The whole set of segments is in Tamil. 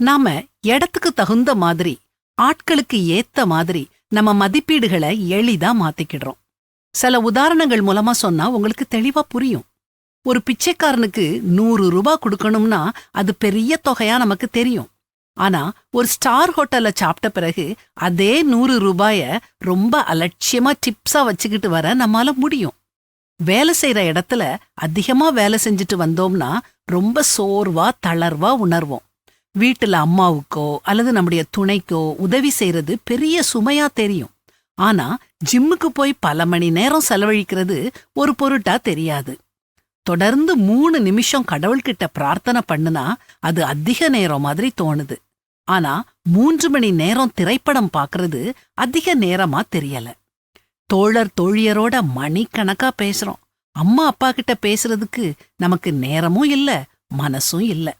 நாம இடத்துக்கு தகுந்த மாதிரி ஆட்களுக்கு ஏத்த மாதிரி நம்ம மதிப்பீடுகளை எளிதா மாத்திக்கிடுறோம். சில உதாரணங்கள் மூலமா சொன்னா உங்களுக்கு தெளிவா புரியும். ஒரு பிச்சைக்காரனுக்கு நூறு ரூபாய் கொடுக்கணும்னா அது பெரிய தொகையா நமக்கு தெரியும். ஆனா ஒரு ஸ்டார் ஹோட்டல்ல சாப்பிட்ட பிறகு அதே நூறு ரூபாய ரொம்ப அலட்சியமா டிப்ஸா வச்சுக்கிட்டு வர நம்மால முடியும். வேலை செய்யற இடத்துல அதிகமா வேலை செஞ்சுட்டு வந்தோம்னா ரொம்ப சோர்வா தளர்வா உணர்வோம். வீட்டுல அம்மாவுக்கோ அல்லது நம்முடைய துணைக்கோ உதவி செய்யறது பெரிய சுமையா தெரியும். ஆனா ஜிம்முக்கு போய் பல மணி நேரம் செலவழிக்கிறது ஒரு பொருட்டா தெரியாது. தொடர்ந்து மூணு நிமிஷம் கடவுள்கிட்ட பிரார்த்தனை பண்ணுனா அது அதிக நேரம் மாதிரி தோணுது. ஆனா மூன்று மணி நேரம் திரைப்படம் பாக்குறது அதிக நேரமா தெரியல. தோழர் தோழியரோட மணிக்கணக்கா பேசுறோம். அம்மா அப்பா கிட்ட பேசுறதுக்கு நமக்கு நேரமும் இல்ல மனசும் இல்லை.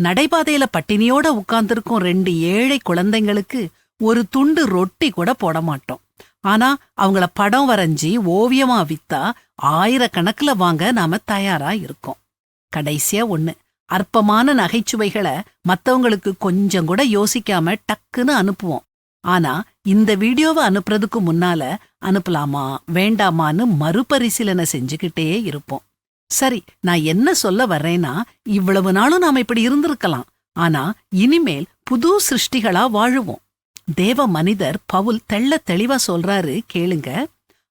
நடைபாதையில பட்டினியோட உட்கார்ந்திருக்கும் ரெண்டு ஏழை குழந்தைங்களுக்கு ஒரு துண்டு ரொட்டி கூட போட மாட்டோம். ஆனா அவங்கள படம் வரைஞ்சி ஓவியமா வித்தா ஆயிரக்கணக்குல வாங்க நாம தயாரா இருக்கோம். கடைசியா ஒண்ணு அற்பமான நகைச்சுவைகளை மத்தவங்களுக்கு கொஞ்சம் கூட யோசிக்காம டக்குன்னு அனுப்புவோம். ஆனா இந்த வீடியோவை அனுப்புறதுக்கு முன்னால அனுப்பலாமா வேண்டாமான்னு மறுபரிசீலனை செஞ்சுக்கிட்டே இருப்போம். சரி நான் என்ன சொல்ல வர்றேன்னா இவ்வளவு நாளும் நாம இப்படி இருந்திருக்கலாம். ஆனா இனிமேல் புது சிருஷ்டிகளா வாழுவோம். தேவ மனிதர் பவுல் தெள்ள தெளிவா சொல்றாரு கேளுங்க.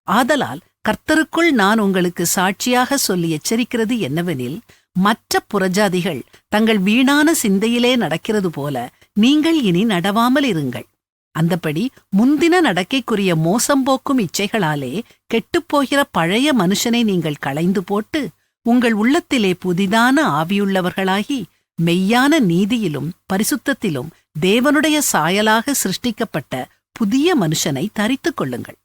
ஆதலால் கர்த்தருக்குள் நான் உங்களுக்கு சாட்சியாக சொல்லி எச்சரிக்கிறது என்னவெனில் மற்ற புறஜாதிகள் தங்கள் வீணான சிந்தையிலே நடக்கிறது போல நீங்கள் இனி நடவாமல் இருங்கள். அந்தபடி முந்தின நடக்கைக்குரிய மோசம் போக்கும் இச்சைகளாலே கெட்டுப்போகிற பழைய மனுஷனை நீங்கள் களைந்து போட்டு உங்கள் உள்ளத்திலே புதிதான ஆவியுள்ளவர்களாகி மெய்யான நீதியிலும் பரிசுத்தத்திலும் தேவனுடைய சாயலாக சிருஷ்டிக்கப்பட்ட புதிய மனுஷனை தரித்துக் கொள்ளுங்கள்.